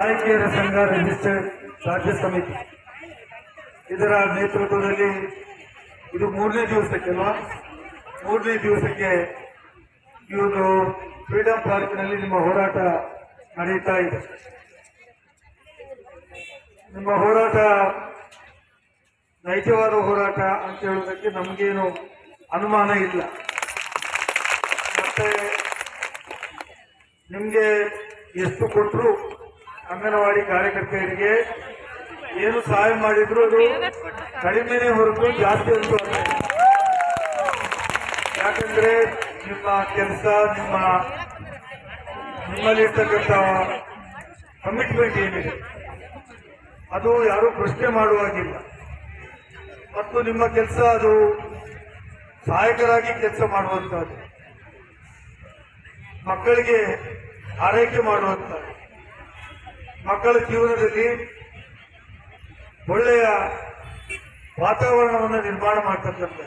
ನಾಯಕಿಯರ ಸಂಘ ರಿಜಿಸ್ಟರ್ಡ್ ರಾಜ್ಯ ಸಮಿತಿ. ಇದರ ನೇತೃತ್ವದಲ್ಲಿ ಇದು ಮೂರನೇ ದಿವಸಕ್ಕೆಲ್ವಾ? ಮೂರನೇ ದಿವಸಕ್ಕೆ ಇವರು ಫ್ರೀಡಂ ಪಾರ್ಕ್ನಲ್ಲಿ ನಿಮ್ಮ ಹೋರಾಟ ನಡೀತಾ ಇದೆ. ನಿಮ್ಮ ಹೋರಾಟ ನೈಜವಾದ ಹೋರಾಟ ಅಂತ ಹೇಳೋದಕ್ಕೆ ನಮಗೇನು ಅನುಮಾನ ಇಲ್ಲ. ಮತ್ತೆ ನಿಮಗೆ ಎಷ್ಟು ಕೊಟ್ಟರು ಅಂಗನವಾಡಿ ಕಾರ್ಯಕರ್ತೆಯರಿಗೆ ಏನು ಸಹಾಯ ಮಾಡಿದ್ರು ಅದು ಕಡಿಮೆನೇ ಹೊರತು ಜಾಸ್ತಿ ಅಂತ ಯಾಕಂದ್ರೆ ನಿಮ್ಮ ಕೆಲಸ, ನಿಮ್ಮ ನಿಮ್ಮಲ್ಲಿರ್ತಕ್ಕಂಥ ಕಮಿಟ್ಮೆಂಟ್ ಏನಿದೆ? ಅದು ಯಾರು ಪ್ರಶ್ನೆ ಮಾಡುವಾಗಿಲ್ಲ. ಮತ್ತು ನಿಮ್ಮ ಕೆಲಸ ಅದು ಸಹಾಯಕರಾಗಿ ಕೆಲಸ ಮಾಡುವಂತಹದ್ದು ಮಕ್ಕಳಿಗೆ ಆರೈಕೆ ಮಾಡುವಂತಹದ್ದು ಮಕ್ಕಳ ಜೀವನದಲ್ಲಿ ಒಳ್ಳೆಯ ವಾತಾವರಣವನ್ನು ನಿರ್ಮಾಣ ಮಾಡ್ತಕ್ಕಂಥ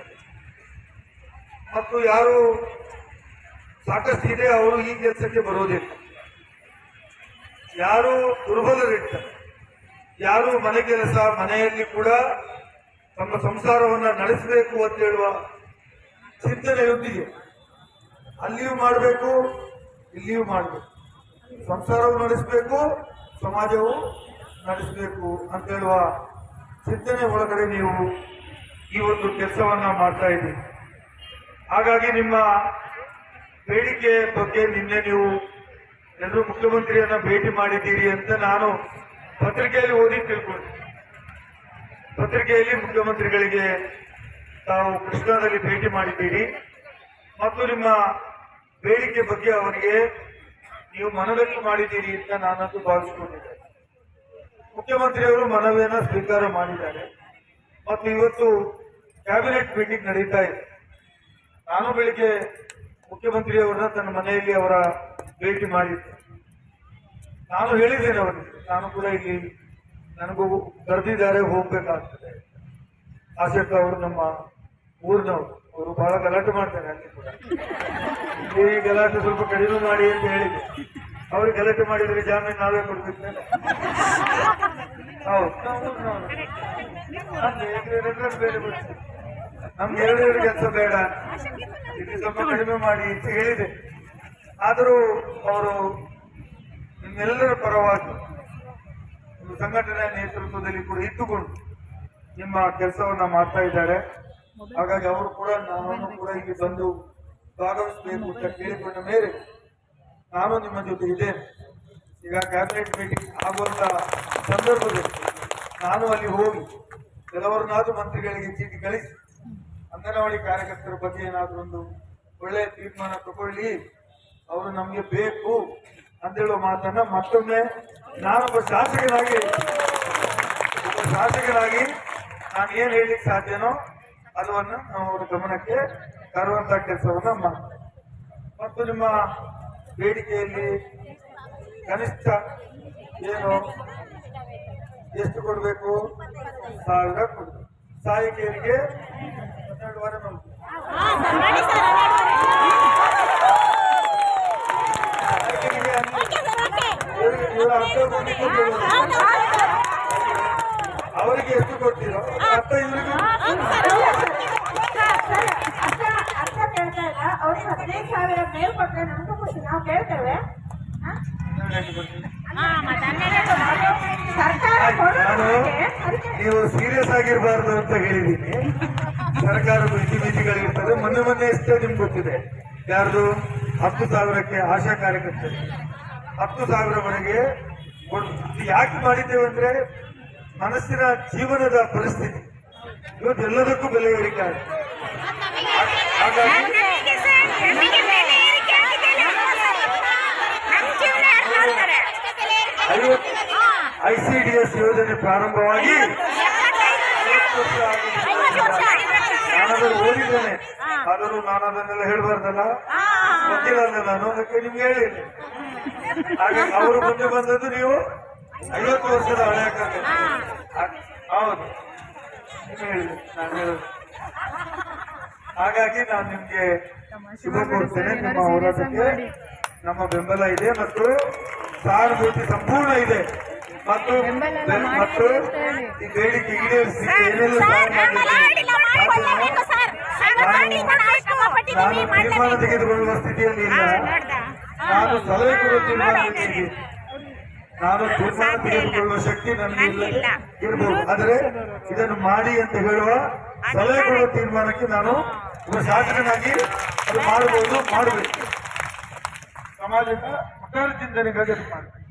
ಮತ್ತು ಯಾರು ಸಾಕಷ್ಟು ಇದೆ, ಅವರು ಈ ಕೆಲಸಕ್ಕೆ ಬರೋದಿಲ್ಲ. ಯಾರು ದುರ್ಬಲರಿರ್ತಾರೆ ಯಾರು ಮನೆ ಕೆಲಸ, ಮನೆಯಲ್ಲಿ ಕೂಡ ತಮ್ಮ ಸಂಸಾರವನ್ನು ನಡೆಸಬೇಕು ಅಂತ ಹೇಳುವ ಚಿಂತನೆಯೊಂದಿಗೆ ಅಲ್ಲಿಯೂ ಮಾಡಬೇಕು, ಇಲ್ಲಿಯೂ ಮಾಡಬೇಕು. ಸಂಸಾರವನ್ನು ನಡೆಸಬೇಕು ಸಮಾಜವು ನಡೆಸಬೇಕು ಅಂತ ಹೇಳುವ ಚಿಂತನೆ ಒಳಗಡೆ ನೀವು ಈ ಒಂದು ಕೆಲಸವನ್ನ ಮಾಡ್ತಾ ಇದ್ದೀರಿ. ಹಾಗಾಗಿ ನಿಮ್ಮ ಬೇಡಿಕೆ ಬಗ್ಗೆ ನಿನ್ನೆ ನೀವು ಎಲ್ಲರೂ ಮುಖ್ಯಮಂತ್ರಿಯನ್ನ ಭೇಟಿ ಮಾಡಿದ್ದೀರಿ ಅಂತ ನಾನು ಪತ್ರಿಕೆಯಲ್ಲಿ ಓದಿ ತಿಳ್ಕೊಂಡೆ. ಪತ್ರಿಕೆಯಲ್ಲಿ ಮುಖ್ಯಮಂತ್ರಿಗಳಿಗೆ ತಾವು ಕೃಷ್ಣಾದಲ್ಲಿ ಭೇಟಿ ಮಾಡಿದ್ದೀರಿ. ಮತ್ತು ನಿಮ್ಮ ಬೇಡಿಕೆ ಬಗ್ಗೆ ಅವರಿಗೆ ನೀವು ಮನವರಿಕೆ ಮಾಡಿದ್ದೀರಿ ಅಂತ ನಾನಂತೂ ಭಾವಿಸಿಕೊಂಡಿದ್ದೆ ಮುಖ್ಯಮಂತ್ರಿಯವರು ಮನವಿಯನ್ನು ಸ್ವೀಕಾರ ಮಾಡಿದ್ದಾರೆ. ಮತ್ತು ಇವತ್ತು ಕ್ಯಾಬಿನೆಟ್ ಮೀಟಿಂಗ್ ನಡೀತಾ ಇದೆ. ನಾನು ಬೆಳಿಗ್ಗೆ ಮುಖ್ಯಮಂತ್ರಿಯವರನ್ನ ತನ್ನ ಮನೆಯಲ್ಲಿ ಅವರ ಭೇಟಿ ಮಾಡಿದ್ದೆ. ನಾನು ಹೇಳಿದ್ದೇನೆ ಅವರಿಗೆ, ನಾನು ಕೂಡ ಇಲ್ಲಿ ನನಗೂ ಕರೆದಿದ್ದಾರೆ ಹೋಗ್ಬೇಕಾಗ್ತದೆ. ಆಶಕ್ ಅವರು ನಮ್ಮ ಊರಿನವರು, ಅವರು ಬಹಳ ಗಲಾಟೆ ಮಾಡ್ತಾರೆ ಅಲ್ಲಿ ಕೂಡ. ಈ ಗಲಾಟೆ ಸ್ವಲ್ಪ ಕಡಿಮೆ ಮಾಡಿ ಅಂತ ಹೇಳಿದೆ ಅವ್ರಿಗೆ ಗಲಾಟೆ ಮಾಡಿದ್ರೆ ಜಾಮೀನು ನಾವೇ ಕೊಡ್ಬೇಕು ಹೌದು. ಬೇರೆ. ನಮ್ಗೆ ಎರಡು ಎರಡು ಕೆಲಸ ಬೇಡ. ಇಲ್ಲಿ ಸ್ವಲ್ಪ ಕಡಿಮೆ ಮಾಡಿ ಅಂತ ಹೇಳಿದೆ. ಆದರೂ ಅವರು ನಿಮ್ಮೆಲ್ಲರ ಪರವಾಗಿ ಒಂದು ಸಂಘಟನೆಯ ನೇತೃತ್ವದಲ್ಲಿ ಕೂಡ ಇದ್ದುಕೊಂಡು ನಿಮ್ಮ ಕೆಲಸವನ್ನ ಮಾಡ್ತಾ ಇದ್ದಾರೆ. ಹಾಗಾಗಿ ಅವರು ಕೂಡ ನಾನು ಕೂಡ ಇಲ್ಲಿ ಬಂದು ಭಾಗವಹಿಸಬೇಕು ಅಂತ ಕೇಳಿಕೊಂಡ ಮೇಲೆ ನಾನು ನಿಮ್ಮ ಜೊತೆ ಇದ್ದೇನೆ ಈಗ ಕ್ಯಾಬಿನೆಟ್ ಮೀಟಿಂಗ್ ಆಗುವಂತ ಸಂದರ್ಭದಲ್ಲಿ ನಾನು ಅಲ್ಲಿ ಹೋಗಿ ಕೆಲವರನ್ನಾದ್ರೂ ಮಂತ್ರಿಗಳಿಗೆ ಚೀಟಿ ಕಳಿಸಿ ಅಂಗನವಾಡಿ ಕಾರ್ಯಕರ್ತರ ಬಗ್ಗೆ ಏನಾದ್ರೂ ಒಂದು ಒಳ್ಳೆಯ ತೀರ್ಮಾನ ತಗೊಳ್ಳಿ. ಅವರು ನಮಗೆ ಬೇಕು ಅಂತ ಹೇಳುವ ಮಾತನ್ನ ಮತ್ತೊಮ್ಮೆ ನಾನೊಬ್ಬ ಶಾಸಕನಾಗಿ, ಒಬ್ಬ ಶಾಸಕನಾಗಿ ನಾನು ಏನು ಹೇಳಲಿಕ್ಕೆ ಸಾಧ್ಯನೋ ಅದನ್ನು ನಾವು ಅವರ ಗಮನಕ್ಕೆ ತರುವಂತ ಕೆಲಸವನ್ನು ಮಾಡ್ತಾರೆ. ಮತ್ತು ನಿಮ್ಮ ಬೇಡಿಕೆಯಲ್ಲಿ ಕನಿಷ್ಠ ಏನು ಎಷ್ಟು ಕೊಡಬೇಕು? ಸಾವಿರ ಕೊಡಬೇಕು. ಸಾಹಿತಿಯರಿಗೆ ಹನ್ನೆರಡು-. ಅವರಿಗೆ ಎಷ್ಟು ಕೊಡ್ತೀರೋ ಅರ್ಥ ಇವರಿಗೂ ಸಾವಿರ ಕೊಟ್ರೆ ನಮಗೂ ಖುಷಿ ನಾವು ಕೇಳ್ತೇವೆ. ನೀವು ಸೀರಿಯಸ್ ಆಗಿರ್ಬಾರ್ದು ಅಂತ ಹೇಳಿದ್ದೀನಿ. ಸರ್ಕಾರದ ಇತಿಮಿತಿಗಳಿರ್ತದೆ ಮೊನ್ನೆ ಮೊನ್ನೆ ಎಷ್ಟೇ ನಿಮ್ಗೆ ಗೊತ್ತಿದೆ. ಯಾರ್ದು? ಹತ್ತು ಸಾವಿರಕ್ಕೆ ಆಶಾ ಕಾರ್ಯಕರ್ತರು. ಹತ್ತು ಸಾವಿರವರೆಗೆ ಯಾಕೆ ಮಾಡಿದ್ದೇವೆ ಅಂದ್ರೆ ಮನಸ್ಸಿನ ಜೀವನದ ಪರಿಸ್ಥಿತಿ. ಇವತ್ತು ಎಲ್ಲದಕ್ಕೂ ಬೆಲೆ ಏರಿಕೆ ಆಗಿದೆ. ಹಾಗಾಗಿ ಐವತ್ತು ಐ ಸಿ ಡಿ ಎಸ್ ಯೋಜನೆ ಪ್ರಾರಂಭವಾಗಿ. ನಾನದನ್ನು ಓದಿದ್ದೇನೆ. ಆದರೂ ನಾನು ಅದನ್ನೆಲ್ಲ ಹೇಳಬಾರ್ದಲ್ಲ? ಗೊತ್ತಿಲ್ಲ ಅಂದ್ರೆ ನಾನು ಅದಕ್ಕೆ ನಿಮ್ಗೆ ಹೇಳಿಲ್ಲ ಹಾಗೆ ಅವರು ಮುಂದೆ ಬಂದದ್ದು ನೀವು ಐವತ್ತು ವರ್ಷದ ಹಳೆಯ ಕಥೆ ಹೌದು. ನಾನು ಹಾಗಾಗಿ ನಾನು ನಿಮ್ಗೆ ಶುಭ ಕೊಡ್ತೇನೆ ನಿಮ್ಮ ಹೋರಾಟಕ್ಕೆ ನಮ್ಮ ಬೆಂಬಲ ಇದೆ ಮತ್ತು ಸಹಾನುಭೂತಿ ಸಂಪೂರ್ಣ ಇದೆ. ಮತ್ತು ಮತ್ತು ಈ ಬೇಡಿಕೆ ಈಡೇರಿಸಿ ಏನೆಲ್ಲ ನಾನು ತೀರ್ಮಾನ ತೆಗೆದುಕೊಳ್ಳುವ ಸ್ಥಿತಿಯಲ್ಲಿ ಇಲ್ಲ. ನಾನು ಸಲಹೆ ಕೊಡುವ ತೀರ್ಮಾನದಲ್ಲಿ ನಾನು ತೀರ್ಮಾನ ತೆಗೆದುಕೊಳ್ಳುವ ಶಕ್ತಿ ನನಗೆ ಇಲ್ಲ. ಇರಬಹುದು ಆದರೆ ಇದನ್ನು ಮಾಡಿ ಅಂತ ಹೇಳುವ ಸಲಹೆ ಕೊಡುವ ತೀರ್ಮಾನಕ್ಕೆ ನಾನು ಒಬ್ಬ ಶಾಸಕನಾಗಿ ಅದು ಮಾಡಬಹುದು ಮಾಡಬೇಕು. ಸಮಾಜದ ಒಟ್ಟಾರೆ ಚಿಂತನೆಗಾಗಿ ಅದು ಮಾಡಬೇಕು